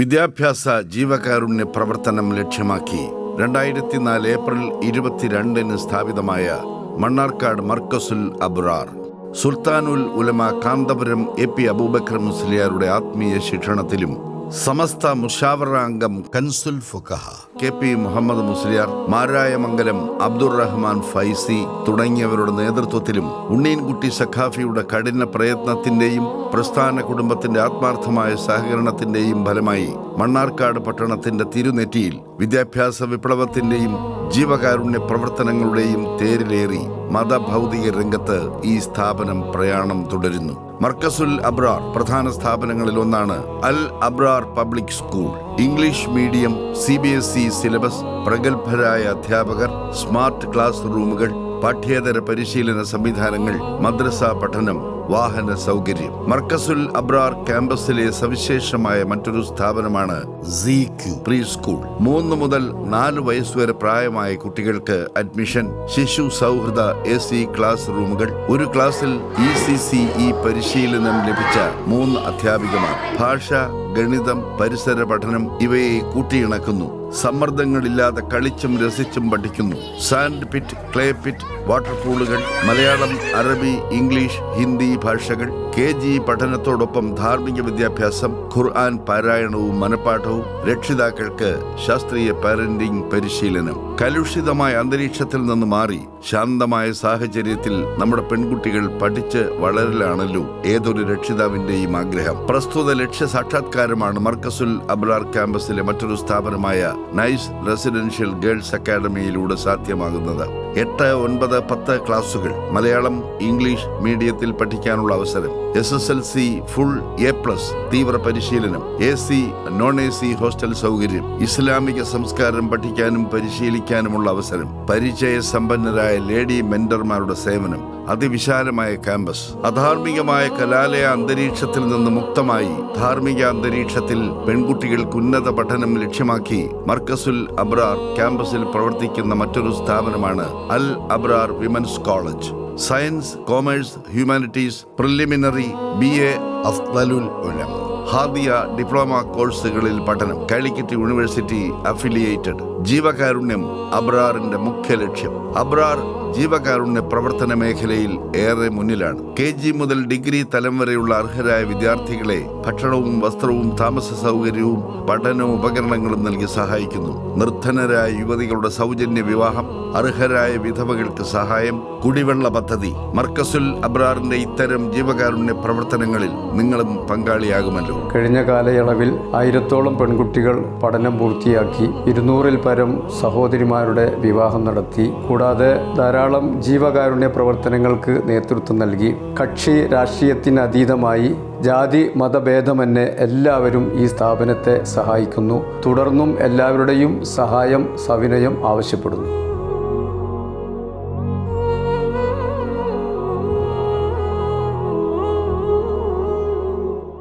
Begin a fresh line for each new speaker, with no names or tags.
വിദ്യാഭ്യാസ ജീവകാരുണ്യ പ്രവർത്തനം ലക്ഷ്യമാക്കി രണ്ടായിരത്തി നാല് ഏപ്രിൽ ഇരുപത്തിരണ്ടിന് സ്ഥാപിതമായ മണ്ണാർക്കാട് മർക്കസുൽ അബ്രാർ സുൽത്താനുൽ ഉലമ കാന്തപുരം എ പി അബൂബക്കർ മുസ്ലിയാരുടെ ആത്മീയ ശിക്ഷണത്തിലും സമസ്ത മുഷാവറ അംഗം കൻസുൽ ഫുഖഹ. കെ പി മുഹമ്മദ് മുസ്ലിയാർ മാരായമംഗലം അബ്ദുർ റഹ്മാൻ ഫൈസി തുടങ്ങിയവരുടെ നേതൃത്വത്തിലും ഉണ്ണീൻകുട്ടി സഖാഫിയുടെ കഠിന പ്രയത്നത്തിന്റെയും പ്രസ്ഥാന കുടുംബത്തിന്റെ ആത്മാർത്ഥമായ സഹകരണത്തിന്റെയും ഫലമായി മണ്ണാർക്കാട് പട്ടണത്തിന്റെ തിരുനെറ്റിയിൽ വിദ്യാഭ്യാസ വിപ്ലവത്തിന്റെയും ജീവകാരുണ്യ പ്രവർത്തനങ്ങളുടെയും തേരിലേറി മതഭൗതിക രംഗത്ത് ഈ സ്ഥാപനം പ്രയാണം തുടരുന്നു. മർക്കസുൽ അബ്രാർ പ്രധാന സ്ഥാപനങ്ങളിൽ ഒന്നാണ് Al Abrar public school. English medium C syllabus പ്രഗത്ഭരായ അധ്യാപകർ സ്മാർട്ട് ക്ലാസ് റൂമുകൾ പാഠ്യേതര പരിശീലന സംവിധാനങ്ങൾ മദ്രസ പഠനം വാഹന സൗകര്യം. മർക്കസുൽ അബ്രാർ ക്യാമ്പസിലെ സവിശേഷമായ മറ്റൊരു സ്ഥാപനമാണ് പ്രീ സ്കൂൾ മൂന്ന് മുതൽ നാല് വയസ്സുവരെ പ്രായമായ കുട്ടികൾക്ക് അഡ്മിഷൻ ശിശു സൗഹൃദ എ സി ക്ലാസ് റൂമുകൾ ഒരു ക്ലാസ്സിൽ ഇ സി സി ഇ പരിശീലനം ലഭിച്ച മൂന്ന് അധ്യാപികമാർ. ഭാഷ ഗണിതം പരിസര പഠനം ഇവയെ കൂട്ടിയിണക്കുന്നു. സമ്മർദ്ദങ്ങളില്ലാതെ കളിച്ചും രസിച്ചും പഠിക്കുന്നു. Sand pit clay pit water പൂളുകൾ Malayalam Arabi English Hindi ഭാഷകൾ. കെ ജി പഠനത്തോടൊപ്പം ധാർമ്മിക വിദ്യാഭ്യാസം ഖുർആൻ പാരായണവും മനപ്പാഠവും രക്ഷിതാക്കൾക്ക് ശാസ്ത്രീയ പാരന്റിംഗ് പരിശീലനം. കലുഷിതമായ അന്തരീക്ഷത്തിൽ നിന്ന് മാറി ശാന്തമായ സാഹചര്യത്തിൽ നമ്മുടെ പെൺകുട്ടികൾ പഠിച്ച് വളരലാണല്ലോ ഏതൊരു രക്ഷിതാവിന്റെയും ആഗ്രഹം. പ്രസ്തുത ലക്ഷ്യ സാക്ഷാത്കാരമാണ് മർക്കസുൽ അബ്രാർ ക്യാമ്പസിലെ മറ്റൊരു സ്ഥാപനമായ നൈസ് റെസിഡൻഷ്യൽ ഗേൾസ് അക്കാദമിയിലൂടെ സാധ്യമാകുന്നത്. എട്ട് ഒൻപത് പത്ത് ക്ലാസുകൾ മലയാളം ഇംഗ്ലീഷ് മീഡിയത്തിൽ പഠിക്കാനുള്ള അവസരം S S L C full A plus തീവ്ര പരിശീലനം. A C non A C hostel സൗകര്യം. ഇസ്ലാമിക സംസ്കാരം പഠിക്കാനും പരിശീലിക്കാനുമുള്ള അവസരം. പരിചയ സമ്പന്നരായ ലേഡി മെന്റർമാരുടെ സേവനം. അതിവിശാലമായ ക്യാമ്പസ് അധാർമികമായ കലാലയ അന്തരീക്ഷത്തിൽ നിന്ന് മുക്തമായി ധാർമ്മിക അന്തരീക്ഷത്തിൽ പെൺകുട്ടികൾക്ക് ഉന്നത പഠനം ലക്ഷ്യമാക്കി മർക്കസുൽ അബ്രാർ ക്യാമ്പസിൽ പ്രവർത്തിക്കുന്ന മറ്റൊരു സ്ഥാപനമാണ് Al Abrar women's college. Science commerce humanities preliminary B A Afzalul Ulama Hadiya diploma കോഴ്സുകളിൽ പഠനം. കാലിക്കറ്റ് യൂണിവേഴ്സിറ്റി അഫിലിയേറ്റഡ് ജീവകാരുണ്യം അബ്രാറിന്റെ മുഖ്യ ലക്ഷ്യം. അബ്രാർ ജീവകാരുണ്യ പ്രവർത്തന മേഖലയിൽ ഏറെ മുന്നിലാണ്. കെ ജി മുതൽ ഡിഗ്രി തലം വരെയുള്ള അർഹരായ വിദ്യാർത്ഥികളെ ഭക്ഷണവും വസ്ത്രവും താമസ സൗകര്യവും പഠന ഉപകരണങ്ങളും നൽകി സഹായിക്കുന്നു. നിർധനരായ യുവതികളുടെ സൗജന്യ വിവാഹം അർഹരായ വിധവകൾക്ക് സഹായം കുടിവെള്ള പദ്ധതി മർക്കസുൽ അബ്രാറിന്റെ ഇത്തരം ജീവകാരുണ്യ പ്രവർത്തനങ്ങളിൽ നിങ്ങളും പങ്കാളിയാകുമല്ലോ.
കഴിഞ്ഞ കാലയളവിൽ ആയിരത്തോളം പെൺകുട്ടികൾ പഠനം പൂർത്തിയാക്കി ഇരുന്നൂറിൽ പരം സഹോദരിമാരുടെ വിവാഹം നടത്തി. കൂടാതെ ധാരാളം ജീവകാരുണ്യ പ്രവർത്തനങ്ങൾക്ക് നേതൃത്വം നൽകി. കക്ഷി രാഷ്ട്രീയത്തിന് അതീതമായി ജാതി മതഭേദമന്യേ എല്ലാവരും ഈ സ്ഥാപനത്തെ സഹായിക്കുന്നു. തുടർന്നും എല്ലാവരുടെയും സഹായം സവിനയം ആവശ്യപ്പെടുന്നു.